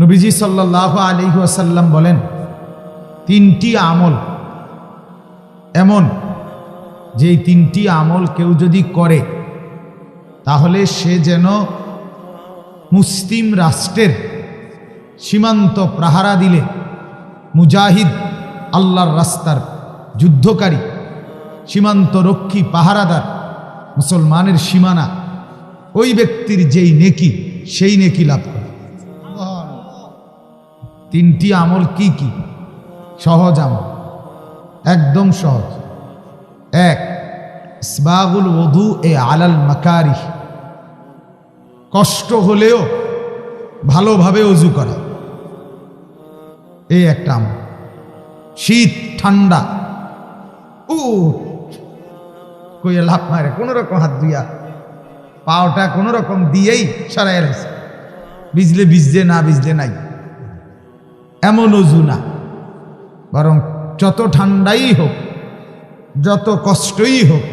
নবীজি সাল্লাহ আলী আসাল্লাম বলেন, তিনটি আমল এমন যে তিনটি আমল কেউ যদি করে, তাহলে সে যেন মুসলিম রাষ্ট্রের সীমান্ত প্রহারা দিলে মুজাহিদ আল্লাহর রাস্তার যুদ্ধকারী, সীমান্ত রক্ষী, পাহারাদার, মুসলমানের সীমানা, ওই ব্যক্তির যেই নেকি, সেই নেকি লাভ করে। তিনটি আমল কি কি? সহজ আমল। একদম সহজ। এক, ইসবাগুল ওধু এ আলাল মাকারি কষ্ট হলেও ভালোভাবে অজু করা। এই একটা আমল। শীত, ঠান্ডা। ও কইয়া লাভ মারে কোনো রকম হাত দিয়া পাওটা কোনো রকম দিয়েই সারাই এলাইছে বিজলে বিজলে না বিজলে নাই। এমন অজু না। বরং যত ঠান্ডাই হোক, যত কষ্টই হোক,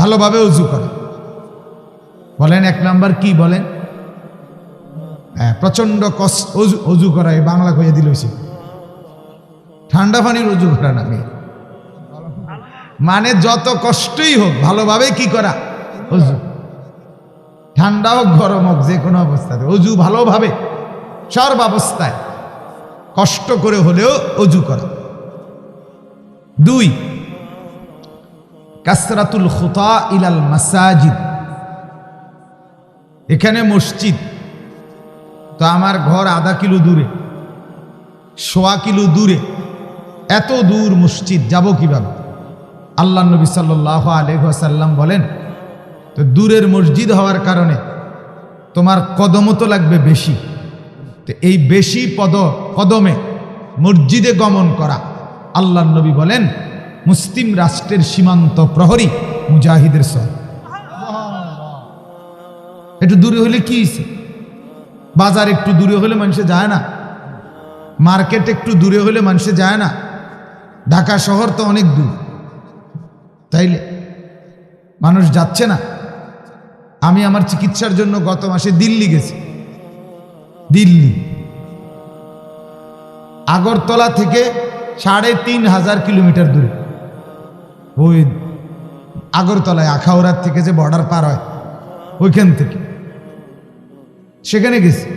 ভালোভাবে অজু করে বলেন এক নাম্বার কি বলেন? হ্যাঁ প্রচণ্ড কষ্ট অজু অজু এই বাংলা কইয়া দিল ঠান্ডা পানির অজু করা না মেয়ে। মানে যত কষ্টই হোক, ভালোভাবে কি করা? অজু ঠান্ডা হোক, গরম হোক, যে কোনো অবস্থাতে। অজু ভালোভাবে সর্ব অবস্থায় কষ্ট করে হলেও অজু করা। দুই, কাসরাতুল খুতা ইলাল মাসাজিদ। এখানে মসজিদ। তো আমার ঘর আধা কিলো দূরে, সোয়া কিলো দূরে। এত দূর মসজিদ, যাব কীভাবে? আল্লাহ নবী সাল্লাহ আলহাসাল্লাম বলেন, তো দূরের মসজিদ হওয়ার কারণে তোমার কদমও তো লাগবে বেশি। তো এই বেশি পদ, কদমে মসজিদে গমন করা। আল্লাহ নবী বলেন, মুসলিম রাষ্ট্রের সীমান্ত প্রহরী মুজাহিদের সহ একটু দূরে হলে কি বাজার একটু দূরে হলে মানুষে যায় না। মার্কেট একটু দূরে হলে মানুষে যায় না। ঢাকা শহর তো অনেক দূর। তাইলে মানুষ যাচ্ছে না। আমি আমার চিকিৎসার জন্য গত মাসে দিল্লি গেছি। দিল্লি। আগরতলা থেকে সাড়ে তিন হাজার কিলোমিটার দূরে। ওই আগরতলায়, আখাউড়ার থেকে যে বর্ডার পার হয়, ওইখান থেকে। সেখানে গেছি।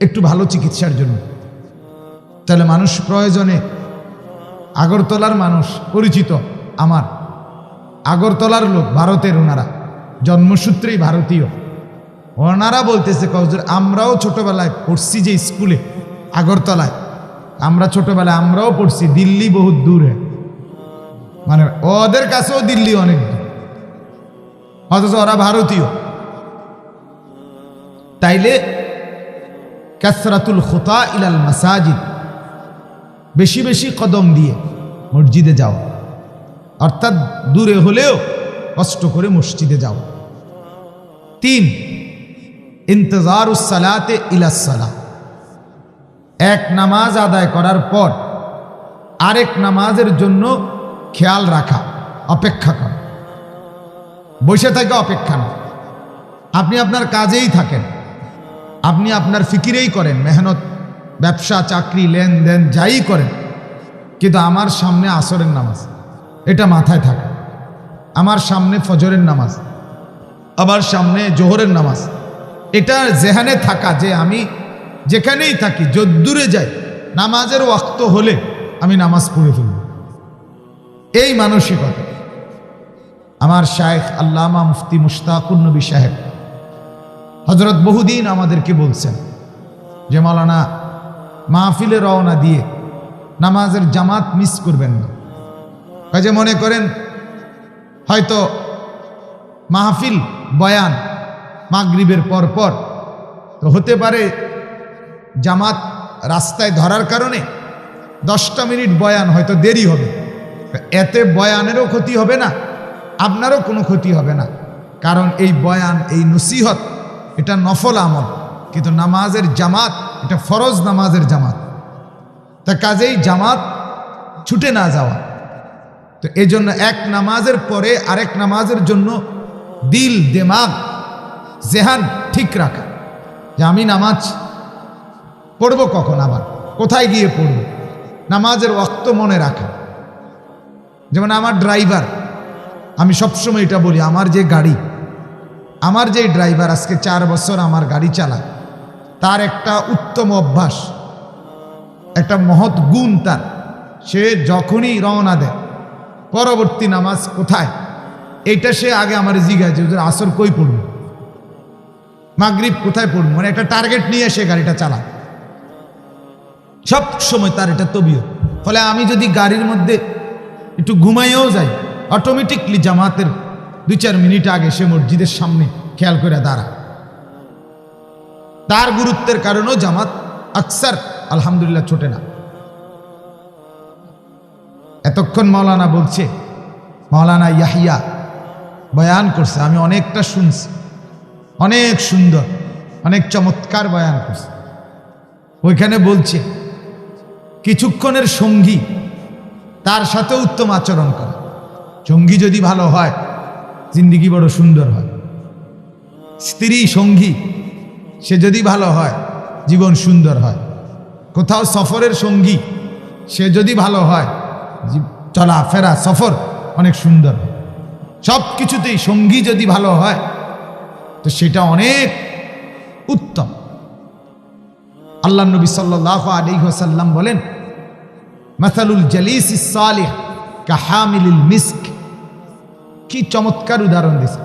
একটু ভালো চিকিৎসার জন্য। তাহলে মানুষ প্রয়োজনে আগরতলার মানুষ পরিচিত আমার। আগরতলার লোক, ভারতের ওনারা। জন্মসূত্রেই ভারতীয়। ওনারা বলতেছে কজর আমরাও ছোটবেলায় পড়ছি যে স্কুলে, আগরতলায়। আমরা ছোটবেলায় আমরাও পড়ছি, দিল্লি বহুত দূরে। মানে ওদের কাছেও দিল্লি অনেক অথচ ওরা ভারতীয়। তাইলে কাসরাতুল খোতা ইলাল মাসাজিদ, বেশি বেশি কদম দিয়ে মসজিদে যাও। অর্থাৎ দূরে হলেও কষ্ট করে মসজিদে যাও। তিন ইন্তজারুসালাতে ইলাসালা এক নামাজ আদায় করার পর আরেক নামাজের জন্য খেয়াল রাখা, অপেক্ষা করা। বসে থাকে অপেক্ষা না। আপনি আপনার কাজেই থাকেন। আপনি আপনার ফিকিরেই করেন, মেহনত, ব্যবসা, চাকরি, লেনদেন, যাই করেন। কিন্তু আমার সামনে আসরের নামাজ, এটা মাথায় থাকে। আমার সামনে ফজরের নামাজ, আমার সামনে জোহরের নামাজ এটা জেহানে থাকা, যে আমি যেখানেই থাকি, যদ্দূরে যাই, নামাজের ওয়াক্ত হলে আমি নামাজ পড়ে ফেলব। এই মানসিকতা। আমার শায়েখ আল্লামা মুফতি মুশতাকুর নবী সাহেব হজরত বহুদিন আমাদেরকে বলছেন যে মালানা মাহফিলে রওনা দিয়ে নামাজের জামাত মিস করবেন না। কাজে মনে করেন, হয়তো মাহফিল বয়ান মাগরিবের পর পর। তো হতে পারে জামাত রাস্তায় ধরার কারণে দশটা মিনিট বয়ান হয়তো দেরি হবে। এতে বয়ানেরও ক্ষতি হবে না, আপনারও কোনো ক্ষতি হবে না। কারণ এই বয়ান, এই নসিহত, এটা নফল আমল। কিন্তু নামাজের জামাত, এটা ফরজ নামাজের জামাত। তা কাজেই জামাত ছুটে না যাওয়া। তো এই জন্য এক নামাজের পরে আরেক নামাজের জন্য দিল, দেমাগ জেহান ঠিক রাখা। যে আমি নামাজ পড়ব কখন আবার? কোথায় গিয়ে পড়ব? নামাজের অক্ত মনে রাখা। যেমন আমার ড্রাইভার, আমি সবসময় এটা বলি, আমার যে গাড়ি, আমার যে ড্রাইভার আজকে চার বছর আমার গাড়ি চালায়, তার একটা উত্তম অভ্যাস, একটা মহৎ গুণ তার। সে যখনই রওনা দেয়, পরবর্তী নামাজ কোথায়? এটা সে আগে আমার জিজ্ঞাসা আসর কই পড়বে? মাগরিব কোথায় পড়ব? মানে একটা টার্গেট নিয়ে সে গাড়িটা চালায়। সব সময় তার এটা তবিও ফলে আমি যদি গাড়ির মধ্যে একটু ঘুমাইয়েও যাই অটোমেটিকলি জামাতের দুই চার মিনিট আগে সে মসজিদের সামনে খেয়াল করে দাঁড়া তার গুরুত্বের কারণেও জামাত আকসার আলহামদুলিল্লাহ ছোটে না। এতক্ষণ মাওলানা বলছে, মাওলানা ইয়াহিয়া বয়ান করছে, আমি অনেকটা শুনছি। অনেক সুন্দর, অনেক চমৎকার বয়ান করছে। ওইখানে বলছে, কিছুক্ষণের সঙ্গী তার সাথে উত্তম আচরণ করে। সঙ্গী যদি ভালো হয়, জিন্দিগি বড় সুন্দর হয়। স্ত্রী সঙ্গী, সে যদি ভালো হয়, জীবন সুন্দর হয়। কোথাও সফরের সঙ্গী, সে যদি ভালো হয় চলা ফেরা সফর অনেক সুন্দর। সব কিছুতেই সঙ্গী যদি ভালো হয় তো সেটা অনেক উত্তম। আল্লাহ নবী সাল্লাহ আলী সাল্লাম বলেন, মাসালুল জালিস সালিহ কাহামিলুল মিস্ক। কি চমৎকার উদাহরণ দিছে।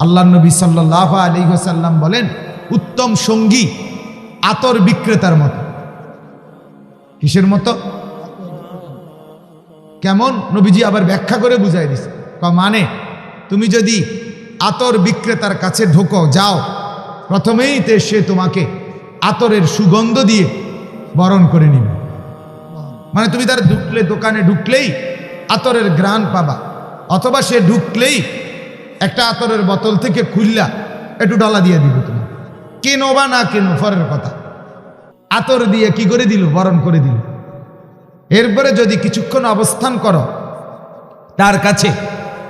আল্লাহ নবী সাল্লাহ আলী সাল্লাম বলেন, উত্তম সঙ্গী আতর বিক্রেতার মতো। কিসের মতো? কেমন? নবীজি আবার ব্যাখ্যা করে বুঝাই দিছে। মানে তুমি যদি আতর বিক্রেতার কাছে ঢোকো, যাও। প্রথমেই তে সে তোমাকে আতরের সুগন্ধ দিয়ে বরণ করে নিবে। মানে তুমি তার ঢুকলে দোকানে ঢুকলেই আতরের গ্রান পাবা, অথবা সে ঢুকলেই একটা আতরের বোতল থেকে খুললা একটু ডলা দিয়ে দিব তুমি কেনো বা না কেনো, ফরের কথা। আতর দিয়ে কি করে দিল? বরণ করে দিল। এরপরে যদি কিছুক্ষণ অবস্থান করো, তার কাছে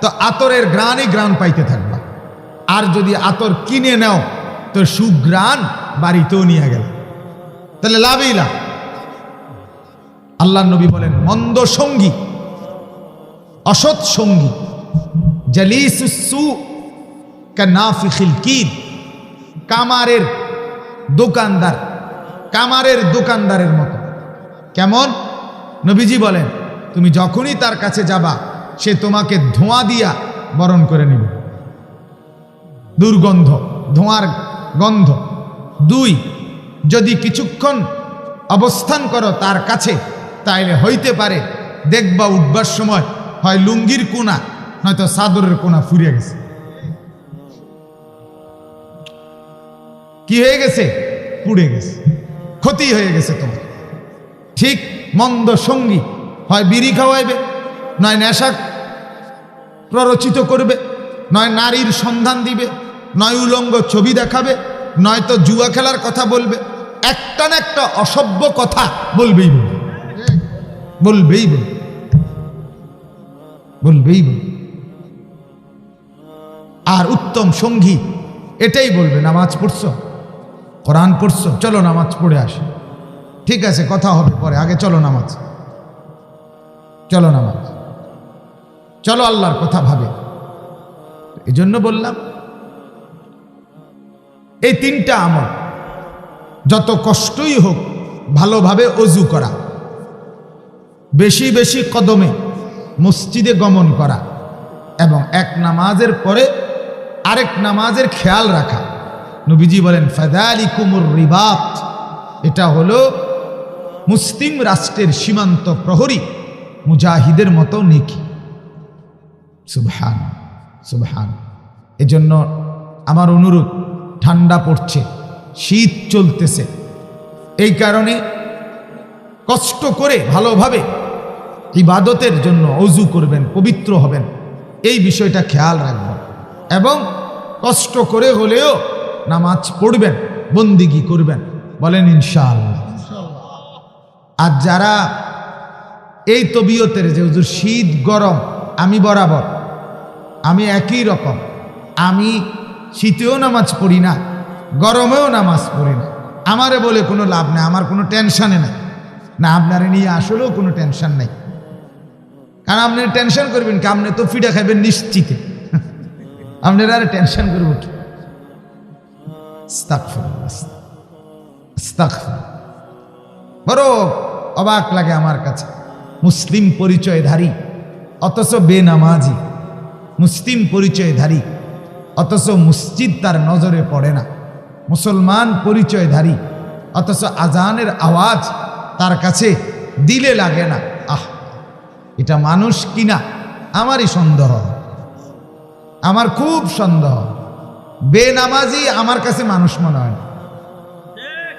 তো আতরের গ্রানই গ্রান পাইতে থাকবা। আর যদি আতর কিনে নাও, তো সুগ্রাণ বাড়িতেও নিয়ে গেল। তাহলে লাভই লাভ। আল্লাহ নবী বলেন, মন্দ সঙ্গী, অসৎ সঙ্গী, জালিসু কানাফিখিল কির কামারের দোকানদার, কামারের দোকানদারের মতো। কেমন? নবীজি বলেন, তুমি যখনই তার কাছে যাবা, সে তোমাকে ধোঁয়া দিয়া বরণ করে নিবে। দুর্গন্ধ, ধোঁয়ার গন্ধ। দুই, যদি কিছুক্ষণ অবস্থান করো তার কাছে, তাইলে হইতে পারে, দেখবা উঠবার সময় হয় লুঙ্গির কোনা, নয়তো সাদরের কোনা ফুরিয়ে গেছে। কি হয়ে গেছে? পুড়ে গেছে। ক্ষতি হয়ে গেছে তোমার। ঠিক মন্দ সঙ্গী হয় বিড়ি খাওয়াইবে, নয় নেশা প্ররোচিত করবে, নয় নারীর সন্ধান দিবে নয় উলঙ্গ ছবি দেখাবে নয়তো জুয়া খেলার কথা বলবে। একটা না একটা অসভ্য কথা বলবেই বলবে। বলবেই বলবে। বলবেই আর উত্তম সঙ্গী, এটাই বলবে, নামাজ পড়ছো? কোরআন পড়ছো? চলো নামাজ পড়ে আসি। ঠিক আছে, কথা হবে পরে। আগে চলো নামাজ। চলো নামাজ। চলো আল্লাহর কথা ভাবে। এই জন্য বললাম এই তিনটা আমল। যত কষ্টই হোক, ভালোভাবে অজু করা। বেশি বেশি কদমে মসজিদে গমন করা এবং এক নামাজের পরে আরেক নামাজের খেয়াল রাখা। নবীজি বলেন ফাদালি কুমুর রিবাত। এটা হলো মুসলিম রাষ্ট্রের সীমান্ত প্রহরী মুজাহিদের মতো নেকি। সুবহান সুবহান। এজন্য আমার অনুরোধ ঠান্ডা পড়ছে, শীত চলতেছে। এই কারণে কষ্ট করে ভালোভাবে ইবাদতের জন্য অজু করবেন, পবিত্র হবেন। এই বিষয়টা খেয়াল রাখবেন। এবং কষ্ট করে হলেও নামাজ পড়বেন, বন্দিগি করবেন। বলেন, ইনশাআল্লাহ। আর যারা এই তবিয়তের যে হুজুর, শীত গরম, আমি বরাবর, আমি একই রকম। আমি শীতেও নামাজ পড়ি না, গরমেও নামাজ পড়ি না। আমারে বলে কোনো লাভ নেই, আমার কোনো টেনশনে নাই। না, আপনারে নিয়ে আসলেও কোনো টেনশন নাই। কারণ আপনি টেনশন করবেন কি, আপনি তো ফিডা খাইবেন নিশ্চিতে। আপনারা আর টেনশন করব কি। বড় অবাক লাগে আমার কাছে। মুসলিম পরিচয়ধারী, অথচ বেনামাজি। মুসলিম পরিচয়ধারী। অথচ মসজিদ তার নজরে পড়ে না। মুসলমান পরিচয়ধারী, অথচ আজানের আওয়াজ তার কাছে দিলে লাগে না। আহ, এটা মানুষ কিনা? আমারই সন্দেহ। আমার খুব সন্দেহ। বেনামাজি আমার কাছে মানুষ মনে হয়।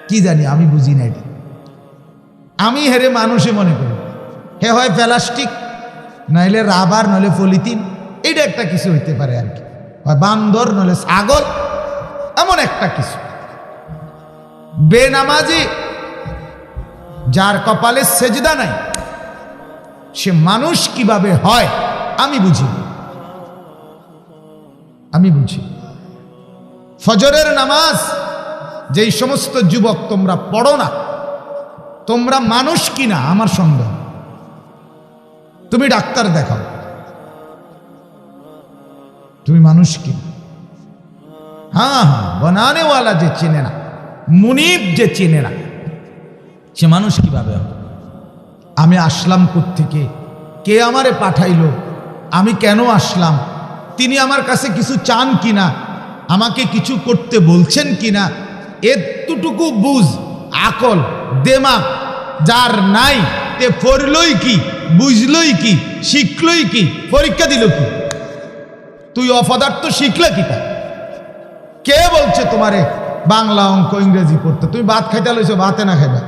কি জানি, আমি বুঝি না এটা। আমি হেরে মানুষই মনে করি। হে হয় প্লাস্টিক, নইলে রাবার, নইলে পলিথিন এটা একটা কিছু হইতে পারে আর কি। বান্দর নইলে ছাগল, এমন একটা কিছু। বেনামাজি, যার কপালে সেজদা নাই, সে মানুষ কীভাবে হয়, আমি বুঝি আমি বুঝি ফজরের নামাজ, যেই সমস্ত যুবক তোমরা পড়ো না, তোমরা মানুষ কিনা, আমার সন্দেহ। তুমি ডাক্তার দেখাও। তুমি মানুষ কিনা হ্যাঁ হ্যাঁ বনানেওয়ালা যে চেনে না, মুনিব যে চেনে না, সে মানুষ কীভাবে হবে? আমি আসলাম থেকে কে আমারে পাঠাইলো? আমি কেন আসলাম? তিনি আমার কাছে কিছু চান কিনা? আমাকে কিছু করতে বলছেন কিনা? এতটুকু বুঝ, আকল দেমাগ যার নাই, তে পড়লই কি, বুঝলই কি, শিখলই কি, পরীক্ষা দিল কি? তুই অপদার্থ শিখলে কি তা? কে বলছে তোমারে? বাংলা অঙ্ক ইংরেজি পড়তে। তুমি ভাত খাইতে লইছো, ভাতে না খাইবা?